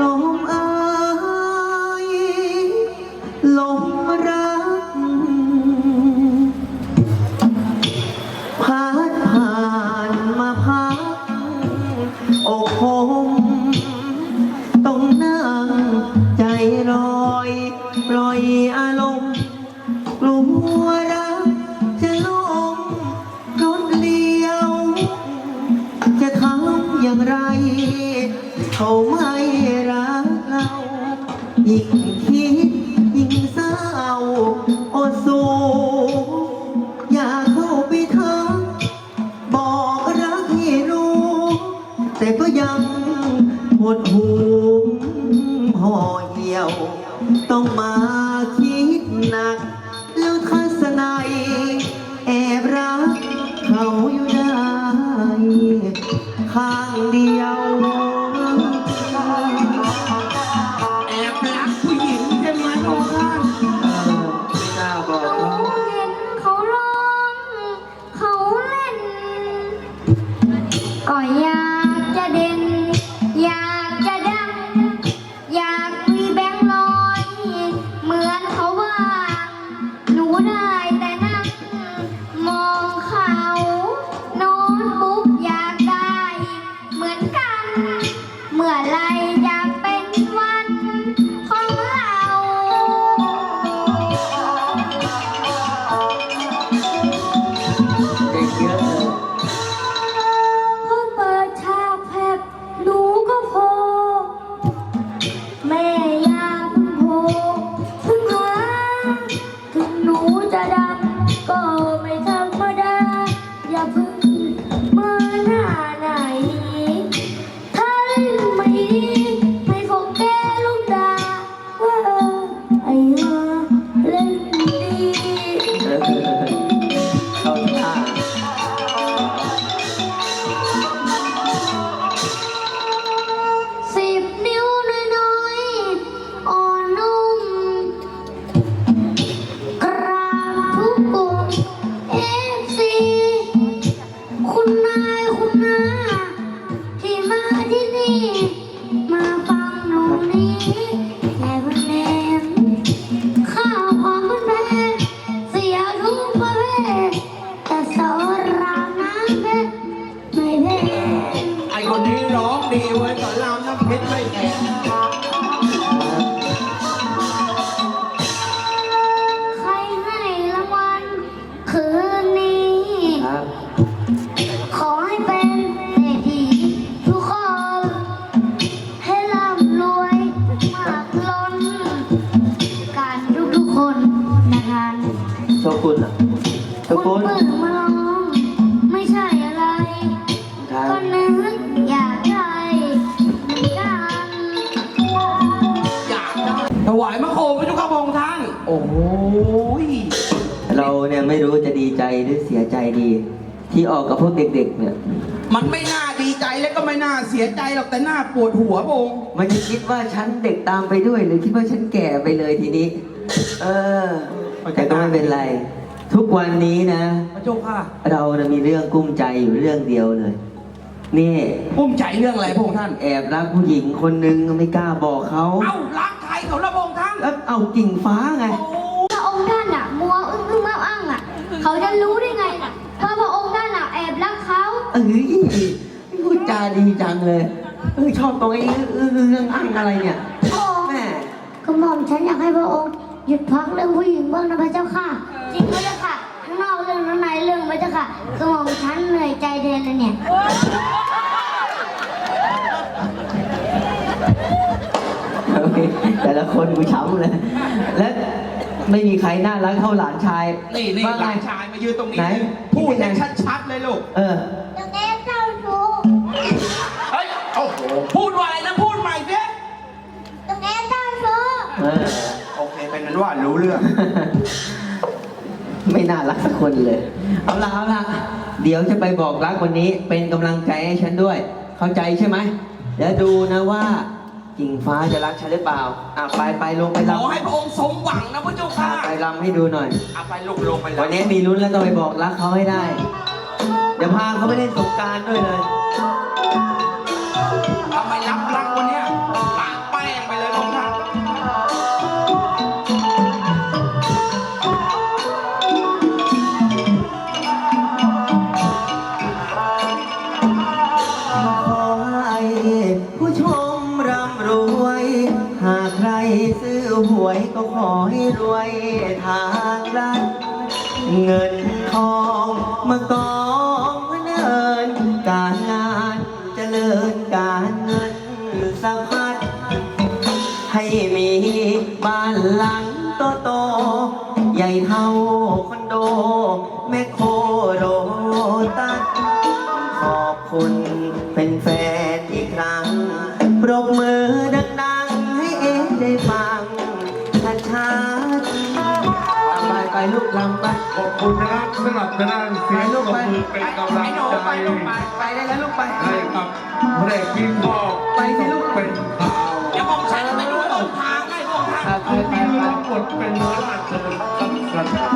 ลมเอยลมรัก พัดผ่านมาพักอกผมต้องนั่งใจลอยปล่อยอารมณ์กลัวรักจะลงรถเลี้ยว จะทำอย่างไรเขา ยิ่งคิดยิ่งเศร้าอดสูอยากเข้าไปทักบอกรักให้รู้ แต่ก็ยังหดหูห่อเหี่ยว ต้องมาคิดหนัก ห ร้องดีเว้ยสอนรามน้ำเพชรไม่แพ้ใครให้รางวัลคืนนี้ครับขอให้เป็นเศรษฐีทุกคน ให้ร่ำรวยมากล้นกันทุกๆคนนะคะ โชกุนอะโชคุณกุนเปิดมา วายมะโคมพระเจ้าข้าพระองค์ท่าน โอ้ยเราเนี่ยไม่รู้จะดีใจหรือเสียใจดี ที่ออกกับพวกเด็กๆ เนี่ย มันไม่น่าดีใจและก็ไม่น่าเสียใจหรอกแต่น่าปวดหัวพระองค์มันจะคิดว่าฉันเด็กตามไปด้วย หรือคิดว่าฉันแก่ไปเลยทีนี้ เออ แต่ก็ไม่เป็นไร ทุกวันนี้นะ พระเจ้าค่ะเรานะมีเรื่องกุ้มใจอยู่เรื่องเดียวเลย นี่ภูมิใจเรื่องอะไรพระองค์ท่าน แอบรักผู้หญิงคนนึงไม่กล้าบอกเขา เอ้ารักใครเขาละพระองค์ท่าน แล้วเอากิ่งฟ้าไงโอ้พระองค์ท่านอะมัวอึ้งอึ้งอ้างอ้างอะเขาจะรู้ได้ไงน่ะเพราะพระองค์ท่านอะแอบรักเขาเอ้ยพูดจาดีจังเลยเออชอบตรงไอ้เออเรื่องอั้งอะไรเนี่ยโอ้แม่กระหม่อมฉันอยากให้พระองค์หยุดพักเรื่องผู้หญิงบ้างนะพระเจ้าค่ะ จริงพระเจ้าค่ะข้างนอกเรื่องข้างในเรื่องพระเจ้าค่ะกระหม่อมฉันเหนื่อยใจแทนเลยเนี่ย แต่ละคนกูช้ำเลย และไม่มีใครน่ารักเท่าหลานชายนี่นี่ว่าหไง ลานชายมายืนตรงนี้ไหน พูดให้ชัดๆเลยลูก เออตึกเอสเจ้าชู้เฮ้ยโอ้โหพูดว่าอะไรนะพูดใหม่สิตึกเอสเจ้าชู้เออ โอเคเป็นนั้นว่ารู้เรื่อง ไม่น่ารักสักคนเลย เอาละเอาละเดี๋ยวจะไปบอกรักวันนี้เป็นกำลังใจให้ฉันด้วย เข้าใจใช่ไหมเดี๋ยวดูนะว่า กิ่งฟ้าจะรักฉันหรือเปล่า อะไปไปลงไปขลอให้พระองค์สมหวังนะพระเจ้าค่ะำไปลำให้ดูหน่อย เอาไปลงลงไปแล้วัวนนี้มีลุ้นแล้วต้องไปบอกรักเขาให้ได้ เดี๋ยวพาเขาไปเล่นสงกรารด้วยเลย ทำไม ก็ขอให้รวยทางรัฐเงินทองมากองเนินการงานเจริญการเงินสะพัดให้มีบ้านหลังโตโต ใหญ่เท่าคอนโด แม่โคโรตัสขอบคุณเป็นแฟนอีกครั้งปรบมือ คุณพรับสนับสนุนเสียงปรบมือเป็นกำลังไอ้หนูใจไปลงไปไปได้แล้วลูกไปให้กับพระเอกพิงบอกไปที่ลูกเป็นข่าวเดี๋ยวพระองค์ท่านจะไปดูตรงทางให้พระองทางไปไปไปที่รับบทเป็นราชบุตรสักสัน